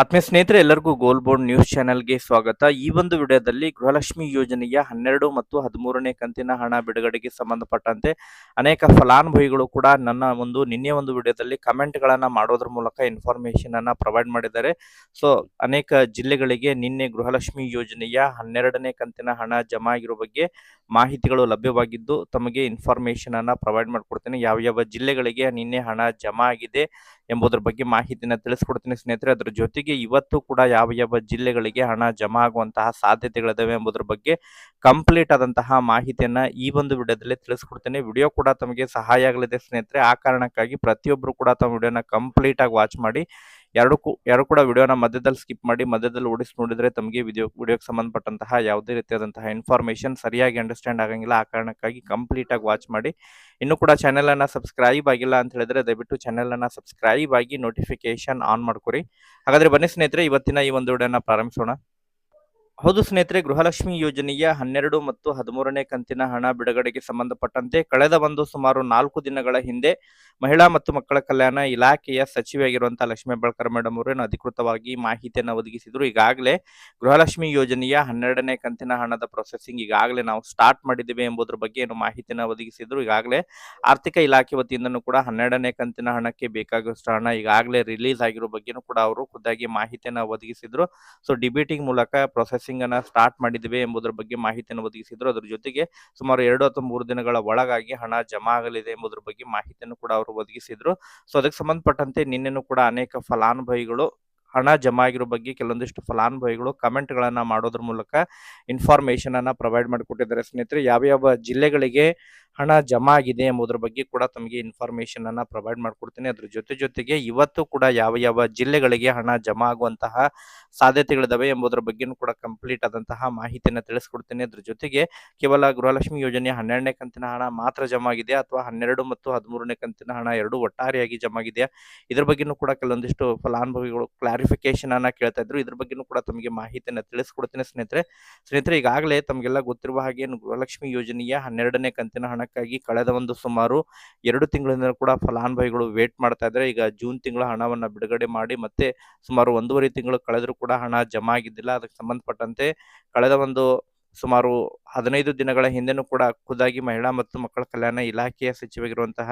ಆತ್ಮೀಯ ಸ್ನೇಹಿತರೆ, ಎಲ್ಲರಿಗೂ ಗೋಲ್ ಬೋರ್ಡ್ ನ್ಯೂಸ್ ಚಾನೆಲ್ಗೆ ಸ್ವಾಗತ. ಈ ಒಂದು ವಿಡಿಯೋದಲ್ಲಿ ಗೃಹಲಕ್ಷ್ಮಿ ಯೋಜನೆಯ ಹನ್ನೆರಡು ಮತ್ತು ಹದಿಮೂರನೇ ಕಂತಿನ ಹಣ ಬಿಡುಗಡೆಗೆ ಸಂಬಂಧಪಟ್ಟಂತೆ ಅನೇಕ ಫಲಾನುಭವಿಗಳು ಕೂಡ ನನ್ನ ಒಂದು, ನಿನ್ನೆ ಒಂದು ವಿಡಿಯೋದಲ್ಲಿ ಕಮೆಂಟ್ಗಳನ್ನು ಮಾಡೋದ್ರ ಮೂಲಕ ಇನ್ಫಾರ್ಮೇಶನ್ ಅನ್ನು ಪ್ರೊವೈಡ್ ಮಾಡಿದ್ದಾರೆ. ಸೊ ಅನೇಕ ಜಿಲ್ಲೆಗಳಿಗೆ ನಿನ್ನೆ ಗೃಹಲಕ್ಷ್ಮಿ ಯೋಜನೆಯ ಹನ್ನೆರಡನೇ ಕಂತಿನ ಹಣ ಜಮಾ ಆಗಿರೋ ಬಗ್ಗೆ ಮಾಹಿತಿಗಳು ಲಭ್ಯವಾಗಿದ್ದು, ತಮಗೆ ಇನ್ಫಾರ್ಮೇಶನ್ ಅನ್ನು ಪ್ರೊವೈಡ್ ಮಾಡ್ಕೊಡ್ತೇನೆ. ಯಾವ ಯಾವ ಜಿಲ್ಲೆಗಳಿಗೆ ನಿನ್ನೆ ಹಣ ಜಮಾ ಆಗಿದೆ ಎಂಬುದರ ಬಗ್ಗೆ ಮಾಹಿತಿನ ತಿಳಿಸ್ಕೊಡ್ತೀನಿ ಸ್ನೇಹಿತರೆ. ಅದರ ಜೊತೆಗೆ ಇವತ್ತು ಕೂಡ ಯಾವ ಯಾವ ಜಿಲ್ಲೆಗಳಿಗೆ ಹಣ ಜಮಾ ಆಗುವಂತಹ ಸಾಧ್ಯತೆಗಳಿದಾವೆ ಎಂಬುದರ ಬಗ್ಗೆ ಕಂಪ್ಲೀಟ್ ಆದಂತಹ ಮಾಹಿತಿಯನ್ನ ಈ ಒಂದು ವಿಡಿಯೋದಲ್ಲಿ ತಿಳಿಸ್ಕೊಡ್ತೇನೆ. ವಿಡಿಯೋ ಕೂಡ ತಮಗೆ ಸಹಾಯ ಆಗಲಿದೆ ಸ್ನೇಹಿತರೆ. ಆ ಕಾರಣಕ್ಕಾಗಿ ಪ್ರತಿಯೊಬ್ಬರು ಕೂಡ ತಮ್ಮ ವಿಡಿಯೋನ ಕಂಪ್ಲೀಟ್ ಆಗಿ ವಾಚ್ ಮಾಡಿ. ಎರಡು ಕೂಡ ವಿಡಿಯೋನ ಮಧ್ಯದಲ್ಲಿ ಸ್ಕಿಪ್ ಮಾಡಿ, ಮಧ್ಯದಲ್ಲಿ ಓಡಿಸಿ ನೋಡಿದ್ರೆ ತಮಗೆ ವಿಡಿಯೋ ವಿಡಿಯೋಗೆ ಸಂಬಂಧಪಟ್ಟಂತಹ ಯಾವುದೇ ರೀತಿಯಾದಂತಹ ಇನ್ಫಾರ್ಮೇಶನ್ ಸರಿಯಾಗಿ ಅಂಡರ್ಸ್ಟ್ಯಾಂಡ್ ಆಗಂಗಿಲ್ಲ. ಆ ಕಾರಣಕ್ಕಾಗಿ ಕಂಪ್ಲೀಟ್ ಆಗಿ ವಾಚ್ ಮಾಡಿ. ಇನ್ನು ಕೂಡ ಚಾನೆಲ್ ಅನ್ನ ಸಬ್ಸ್ಕ್ರೈಬ್ ಆಗಿಲ್ಲ ಅಂತ ಹೇಳಿದ್ರೆ ದಯವಿಟ್ಟು ಚಾನೆಲ್ ಅನ್ನ ಸಬ್ಸ್ಕ್ರೈಬ್ ಆಗಿ ನೋಟಿಫಿಕೇಶನ್ ಆನ್ ಮಾಡ್ಕೊರಿ. ಹಾಗಾದ್ರೆ ಬನ್ನಿ ಸ್ನೇಹಿತರೆ, ಇವತ್ತಿನ ಈ ಒಂದು ವಿಡಿಯೋನ ಪ್ರಾರಂಭಿಸೋಣ. ಹೌದು ಸ್ನೇಹಿತರೆ, ಗೃಹಲಕ್ಷ್ಮಿ ಯೋಜನೆಯ ಹನ್ನೆರಡು ಮತ್ತು ಹದಿಮೂರನೇ ಕಂತಿನ ಹಣ ಬಿಡುಗಡೆಗೆ ಸಂಬಂಧಪಟ್ಟಂತೆ ಕಳೆದ ಒಂದು ಸುಮಾರು ನಾಲ್ಕು ದಿನಗಳ ಹಿಂದೆ ಮಹಿಳಾ ಮತ್ತು ಮಕ್ಕಳ ಕಲ್ಯಾಣ ಇಲಾಖೆಯ ಸಚಿವೆಯಾಗಿರುವಂತಹ ಲಕ್ಷ್ಮೀ ಹೆಬ್ಬಾಳ್ಕರ್ ಮೇಡಮ್ ಅವರು ಏನು ಅಧಿಕೃತವಾಗಿ ಮಾಹಿತಿಯನ್ನು ಒದಗಿಸಿದ್ರು. ಈಗಾಗಲೇ ಗೃಹಲಕ್ಷ್ಮಿ ಯೋಜನೆಯ ಹನ್ನೆರಡನೇ ಕಂತಿನ ಹಣದ ಪ್ರೊಸೆಸಿಂಗ್ ಈಗಾಗಲೇ ನಾವು ಸ್ಟಾರ್ಟ್ ಮಾಡಿದ್ದೇವೆ ಎಂಬುದರ ಬಗ್ಗೆ ಏನು ಮಾಹಿತಿಯನ್ನು ಒದಗಿಸಿದ್ರು. ಈಗಾಗಲೇ ಆರ್ಥಿಕ ಇಲಾಖೆ ವತಿಯಿಂದನೂ ಕೂಡ ಹನ್ನೆರಡನೇ ಕಂತಿನ ಹಣಕ್ಕೆ ಬೇಕಾಗುವಷ್ಟು ಹಣ ಈಗಾಗಲೇ ರಿಲೀಸ್ ಆಗಿರೋ ಬಗ್ಗೆನೂ ಕೂಡ ಅವರು ಖುದ್ದಾಗಿ ಮಾಹಿತಿಯನ್ನು ಒದಗಿಸಿದ್ರು. ಸೊ ಡಿಬೇಟಿಂಗ್ ಮೂಲಕ ಪ್ರೊಸೆಸಿಂಗ್ ಅನ್ನ ಸ್ಟಾರ್ಟ್ ಮಾಡಿದ್ವಿ ಎಂಬುದರ ಬಗ್ಗೆ ಮಾಹಿತಿಯನ್ನು ಒದಗಿಸಿದ್ರು. ಅದರ ಜೊತೆಗೆ ಸುಮಾರು ಎರಡು ಅಥವಾ ಮೂರು ದಿನಗಳ ಒಳಗಾಗಿ ಹಣ ಜಮಾ ಆಗಲಿದೆ ಎಂಬುದರ ಬಗ್ಗೆ ಮಾಹಿತಿಯನ್ನು ಕೂಡ ಅವರು ಒದಗಿಸಿದ್ರು. ಸೊ ಅದಕ್ಕೆ ಸಂಬಂಧಪಟ್ಟಂತೆ ನಿನ್ನೆನೂ ಕೂಡ ಅನೇಕ ಫಲಾನುಭವಿಗಳು ಹಣ ಜಮಾ ಆಗಿರೋ ಬಗ್ಗೆ ಕೆಲವೊಂದಿಷ್ಟು ಫಲಾನುಭವಿಗಳು ಕಮೆಂಟ್ಗಳನ್ನ ಮಾಡೋದ್ರ ಮೂಲಕ ಇನ್ಫಾರ್ಮೇಶನ್ ಅನ್ನ ಪ್ರೊವೈಡ್ ಮಾಡಿಕೊಟ್ಟಿದ್ದಾರೆ. ಸ್ನೇಹಿತರೆ, ಯಾವ್ಯಾವ ಜಿಲ್ಲೆಗಳಿಗೆ ಹಣ ಜಮಾ ಆಗಿದೆ ಎಂಬುದರ ಬಗ್ಗೆ ಕೂಡ ತಮಗೆ ಇನ್ಫಾರ್ಮೇಶನ್ ಅನ್ನ ಪ್ರೊವೈಡ್ ಮಾಡ್ಕೊಡ್ತೀನಿ. ಅದ್ರ ಜೊತೆ ಜೊತೆಗೆ ಇವತ್ತು ಕೂಡ ಯಾವ ಯಾವ ಜಿಲ್ಲೆಗಳಿಗೆ ಹಣ ಜಮಾ ಆಗುವಂತಹ ಸಾಧ್ಯತೆಗಳಿದಾವೆ ಎಂಬುದರ ಬಗ್ಗೆನೂ ಕೂಡ ಕಂಪ್ಲೀಟ್ ಆದಂತಹ ಮಾಹಿತಿಯನ್ನು ತಿಳಿಸ್ಕೊಡ್ತೀನಿ. ಅದ್ರ ಜೊತೆಗೆ ಕೇವಲ ಗೃಹಲಕ್ಷ್ಮಿ ಯೋಜನೆ ಹನ್ನೆರಡನೇ ಕಂತಿನ ಹಣ ಮಾತ್ರ ಜಮಾ ಆಗಿದೆ ಅಥವಾ ಹನ್ನೆರಡು ಮತ್ತು ಹದಿಮೂರನೇ ಕಂತಿನ ಹಣ ಎರಡು ಒಟ್ಟಾರೆಯಾಗಿ ಜಮಾ ಆಗಿದೆಯಾ? ಇದ್ರ ಬಗ್ಗೆನೂ ಕೂಡ ಕೆಲವೊಂದಿಷ್ಟು ಫಲಾನುಭವಿಗಳು ಕ್ಲಾರಿಫಿಕೇಶನ್ ಅನ್ನ ಕೇಳ್ತಾ ಇದ್ರು. ಇದ್ರ ಬಗ್ಗೆನೂ ಕೂಡ ತಮಗೆ ಮಾಹಿತಿಯನ್ನು ತಿಳಿಸ್ಕೊಡ್ತೀನಿ ಸ್ನೇಹಿತರೆ. ಸ್ನೇಹಿತರೆ, ಈಗಾಗಲೇ ತಮಗೆಲ್ಲ ಗೊತ್ತಿರುವ ಹಾಗೆ ಗೃಹಲಕ್ಷ್ಮಿ ಯೋಜನೆಯ ಹನ್ನೆರಡನೇ ಕಂತಿನ ಹಣಕ್ಕಾಗಿ ಕಳೆದ ಒಂದು ಸುಮಾರು ಎರಡು ತಿಂಗಳಿಂದ ಕೂಡ ಫಲಾನುಭವಿಗಳು ವೇಟ್ ಮಾಡ್ತಾ ಇದ್ದಾರೆ. ಈಗ ಜೂನ್ ತಿಂಗಳ ಹಣವನ್ನು ಬಿಡುಗಡೆ ಮಾಡಿ ಮತ್ತೆ ಸುಮಾರು ಒಂದೂವರೆ ತಿಂಗಳು ಕಳೆದರೂ ಕೂಡ ಹಣ ಜಮಾ ಆಗಿದ್ದಿಲ್ಲ. ಅದಕ್ಕೆ ಸಂಬಂಧಪಟ್ಟಂತೆ ಕಳೆದ ಒಂದು ಸುಮಾರು ಹದಿನೈದು ದಿನಗಳ ಹಿಂದೆನೂ ಕೂಡ ಖುದ್ದಾಗಿ ಮಹಿಳಾ ಮತ್ತು ಮಕ್ಕಳ ಕಲ್ಯಾಣ ಇಲಾಖೆಯ ಸಚಿವರಾಗಿರುವಂತಹ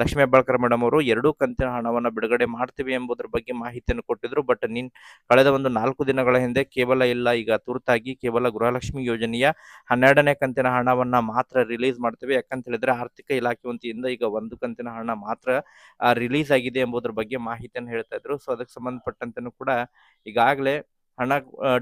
ಲಕ್ಷ್ಮೀ ಹೆಬ್ಬಾಳ್ಕರ್ ಮೇಡಮ್ ಅವರು ಎರಡೂ ಕಂತಿನ ಹಣವನ್ನು ಬಿಡುಗಡೆ ಮಾಡ್ತೀವಿ ಎಂಬುದರ ಬಗ್ಗೆ ಮಾಹಿತಿಯನ್ನು ಕೊಟ್ಟಿದ್ರು. ಬಟ್ ನಿನ್ ಕಳೆದ ಒಂದು ನಾಲ್ಕು ದಿನಗಳ ಹಿಂದೆ ಕೇವಲ ಇಲ್ಲ, ಈಗ ತುರ್ತಾಗಿ ಕೇವಲ ಗೃಹಲಕ್ಷ್ಮಿ ಯೋಜನೆಯ ಹನ್ನೆರಡನೇ ಕಂತಿನ ಹಣವನ್ನ ಮಾತ್ರ ರಿಲೀಸ್ ಮಾಡ್ತೀವಿ. ಯಾಕಂತ ಹೇಳಿದ್ರೆ ಆರ್ಥಿಕ ಇಲಾಖೆ ವತಿಯಿಂದ ಈಗ ಒಂದು ಕಂತಿನ ಹಣ ಮಾತ್ರ ರಿಲೀಸ್ ಆಗಿದೆ ಎಂಬುದರ ಬಗ್ಗೆ ಮಾಹಿತಿಯನ್ನು ಹೇಳ್ತಾ ಇದ್ರು. ಸೊ, ಅದಕ್ಕೆ ಸಂಬಂಧಪಟ್ಟಂತೆ ಕೂಡ ಈಗಾಗಲೇ ಹಣ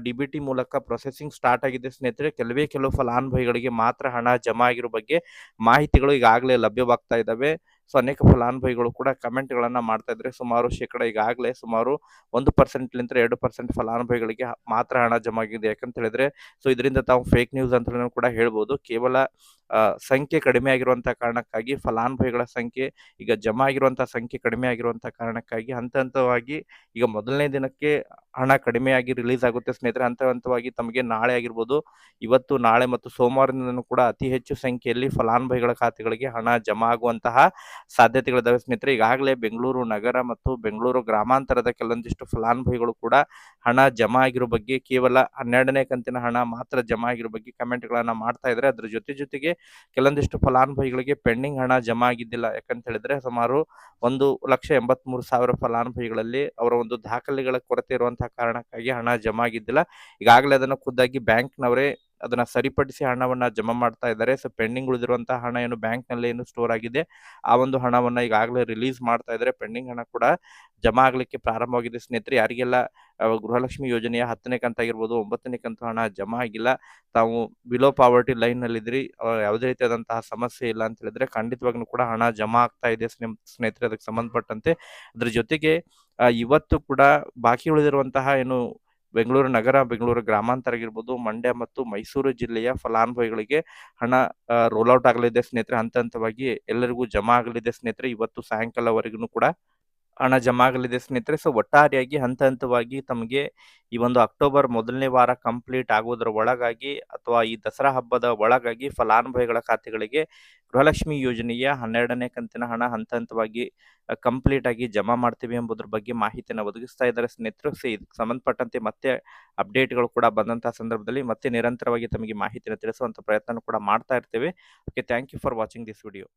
ಡಿ ಬಿ ಟಿ ಮೂಲಕ ಪ್ರೊಸೆಸಿಂಗ್ ಸ್ಟಾರ್ಟ್ ಆಗಿದೆ. ಸ್ನೇಹಿತರೆ, ಕೆಲವೇ ಕೆಲವು ಫಲಾನುಭವಿಗಳಿಗೆ ಮಾತ್ರ ಹಣ ಜಮಾ ಆಗಿರೋ ಬಗ್ಗೆ ಮಾಹಿತಿಗಳು ಈಗಾಗಲೇ ಲಭ್ಯವಾಗ್ತಾ ಇದ್ದಾವೆ. ಸೊ ಅನೇಕ ಫಲಾನುಭವಿಗಳು ಕೂಡ ಕಮೆಂಟ್ಗಳನ್ನು ಮಾಡ್ತಾ ಇದ್ರೆ ಸುಮಾರು ಶೇಕಡ ಈಗಾಗಲೇ ಸುಮಾರು ಒಂದು ಪರ್ಸೆಂಟ್ಲಿಂದ ಎರಡು ಪರ್ಸೆಂಟ್ ಫಲಾನುಭವಿಗಳಿಗೆ ಮಾತ್ರ ಹಣ ಜಮಾಗಿದೆ ಯಾಕಂತ ಹೇಳಿದ್ರೆ ಸೊ ಇದರಿಂದ ತಾವು ಫೇಕ್ ನ್ಯೂಸ್ ಅಂತ ಕೂಡ ಹೇಳ್ಬೋದು. ಕೇವಲ ಸಂಖ್ಯೆ ಕಡಿಮೆ ಆಗಿರುವಂತಹ ಕಾರಣಕ್ಕಾಗಿ, ಫಲಾನುಭವಿಗಳ ಸಂಖ್ಯೆ ಈಗ ಜಮಾ ಆಗಿರುವಂತಹ ಸಂಖ್ಯೆ ಕಡಿಮೆ ಆಗಿರುವಂತಹ ಕಾರಣಕ್ಕಾಗಿ ಹಂತ ಹಂತವಾಗಿ ಈಗ ಮೊದಲನೇ ದಿನಕ್ಕೆ ಹಣ ಕಡಿಮೆಯಾಗಿ ರಿಲೀಸ್ ಆಗುತ್ತೆ ಸ್ನೇಹಿತರೆ, ಹಂತ ಹಂತವಾಗಿ ತಮಗೆ ನಾಳೆ ಆಗಿರ್ಬೋದು. ಇವತ್ತು, ನಾಳೆ ಮತ್ತು ಸೋಮವಾರದಿಂದನೂ ಕೂಡ ಅತಿ ಹೆಚ್ಚು ಸಂಖ್ಯೆಯಲ್ಲಿ ಫಲಾನುಭವಿಗಳ ಖಾತೆಗಳಿಗೆ ಹಣ ಜಮಾ ಆಗುವಂತಹ ಸಾಧ್ಯತೆಗಳಿದಾವೆ ಸ್ನೇಹಿತರೆ, ಈಗಾಗಲೇ ಬೆಂಗಳೂರು ನಗರ ಮತ್ತು ಬೆಂಗಳೂರು ಗ್ರಾಮಾಂತರದ ಕೆಲವೊಂದಿಷ್ಟು ಫಲಾನುಭವಿಗಳು ಕೂಡ ಹಣ ಜಮಾ ಆಗಿರೋ ಬಗ್ಗೆ ಕೇವಲ ಹನ್ನೆರಡನೇ ಕಂತಿನ ಹಣ ಮಾತ್ರ ಜಮಾ ಆಗಿರೋ ಬಗ್ಗೆ ಕಮೆಂಟ್ಗಳನ್ನ ಮಾಡ್ತಾ ಇದ್ದಾರೆ. ಅದ್ರ ಜೊತೆ ಜೊತೆಗೆ ಕೆಲವೊಂದಿಷ್ಟು ಫಲಾನುಭವಿಗಳಿಗೆ ಪೆಂಡಿಂಗ್ ಹಣ ಜಮಾ ಆಗಿದ್ದಿಲ್ಲ. ಯಾಕಂತ ಹೇಳಿದ್ರೆ, ಸುಮಾರು ಒಂದು ಲಕ್ಷ ಎಂಬತ್ ಮೂರು ಸಾವಿರ ಫಲಾನುಭವಿಗಳಲ್ಲಿ ಅವರ ಒಂದು ದಾಖಲೆಗಳ ಕೊರತೆ ಇರುವಂತಹ ಕಾರಣಕ್ಕಾಗಿ ಹಣ ಜಮಾ ಆಗಿದ್ದಿಲ್ಲ. ಈಗಾಗಲೇ ಅದನ್ನು ಖುದ್ದಾಗಿ ಬ್ಯಾಂಕ್ನವರೇ ಅದನ್ನ ಸರಿಪಡಿಸಿ ಹಣವನ್ನ ಜಮಾ ಮಾಡ್ತಾ ಇದ್ದಾರೆ. ಸೊ ಪೆಂಡಿಂಗ್ ಉಳಿದಿರುವಂತಹ ಹಣ ಏನು ಬ್ಯಾಂಕ್ನಲ್ಲಿ ಏನು ಸ್ಟೋರ್ ಆಗಿದೆ, ಆ ಒಂದು ಹಣವನ್ನ ಈಗಾಗಲೇ ರಿಲೀಸ್ ಮಾಡ್ತಾ ಇದ್ದಾರೆ. ಪೆಂಡಿಂಗ್ ಹಣ ಕೂಡ ಜಮಾ ಆಗ್ಲಿಕ್ಕೆ ಪ್ರಾರಂಭವಾಗಿದೆ. ಸ್ನೇಹಿತರೆ, ಯಾರಿಗೆಲ್ಲ ಗೃಹಲಕ್ಷ್ಮಿ ಯೋಜನೆಯ ಹತ್ತನೇ ಕಂತ ಆಗಿರ್ಬೋದು, ಒಂಬತ್ತನೇ ಕಂತು ಹಣ ಜಮಾ ಆಗಿಲ್ಲ, ತಾವು ಬಿಲೋ ಪಾವರ್ಟಿ ಲೈನ್ನಲ್ಲಿ ಇದ್ರಿ ಯಾವುದೇ ರೀತಿಯಾದಂತಹ ಸಮಸ್ಯೆ ಇಲ್ಲ ಅಂತ ಹೇಳಿದ್ರೆ ಖಂಡಿತವಾಗ್ಲೂ ಕೂಡ ಹಣ ಜಮಾ ಆಗ್ತಾ ಇದೆ ಸ್ನೇಹಿತರೆ, ಅದಕ್ಕೆ ಸಂಬಂಧಪಟ್ಟಂತೆ. ಅದ್ರ ಜೊತೆಗೆ ಇವತ್ತು ಕೂಡ ಬಾಕಿ ಉಳಿದಿರುವಂತಹ ಏನು ಬೆಂಗಳೂರು ನಗರ, ಬೆಂಗಳೂರು ಗ್ರಾಮಾಂತರ ಆಗಿರ್ಬೋದು, ಮಂಡ್ಯ ಮತ್ತು ಮೈಸೂರು ಜಿಲ್ಲೆಯ ಫಲಾನುಭವಿಗಳಿಗೆ ಹಣ ರೋಲ್ ಔಟ್ ಆಗಲಿದೆ ಸ್ನೇಹಿತರೆ. ಹಂತ ಹಂತವಾಗಿ ಎಲ್ಲರಿಗೂ ಜಮಾ ಆಗಲಿದೆ ಸ್ನೇಹಿತರೆ. ಇವತ್ತು ಸಾಯಂಕಾಲವರೆಗೂ ಕೂಡ ಹಣ ಜಮಾ ಆಗಲಿದೆ ಸ್ನೇಹಿತರೆ. ಸೊ ಒಟ್ಟಾರೆಯಾಗಿ ಹಂತ ಹಂತವಾಗಿ ತಮಗೆ ಈ ಒಂದು ಅಕ್ಟೋಬರ್ ಮೊದಲನೇ ವಾರ ಕಂಪ್ಲೀಟ್ ಆಗೋದರ ಒಳಗಾಗಿ ಅಥವಾ ಈ ದಸರಾ ಹಬ್ಬದ ಒಳಗಾಗಿ ಫಲಾನುಭವಿಗಳ ಖಾತೆಗಳಿಗೆ ಗೃಹಲಕ್ಷ್ಮಿ ಯೋಜನೆಯ ಹನ್ನೆರಡನೇ ಕಂತಿನ ಹಣ ಹಂತ ಹಂತವಾಗಿ ಕಂಪ್ಲೀಟ್ ಆಗಿ ಜಮಾ ಮಾಡ್ತೀವಿ ಎಂಬುದ್ರ ಬಗ್ಗೆ ಮಾಹಿತಿಯನ್ನು ಒದಗಿಸ್ತಾ ಇದ್ದಾರೆ ಸ್ನೇಹಿತರು. ಸೊ ಇದಕ್ಕೆ ಸಂಬಂಧಪಟ್ಟಂತೆ ಮತ್ತೆ ಅಪ್ಡೇಟ್ಗಳು ಕೂಡ ಬಂದಂತಹ ಸಂದರ್ಭದಲ್ಲಿ ಮತ್ತೆ ನಿರಂತರವಾಗಿ ತಮಗೆ ಮಾಹಿತಿಯನ್ನು ತಿಳಿಸುವಂಥ ಪ್ರಯತ್ನ ಕೂಡ ಮಾಡ್ತಾ ಇರ್ತೇವೆ. Okay thank you for watching this video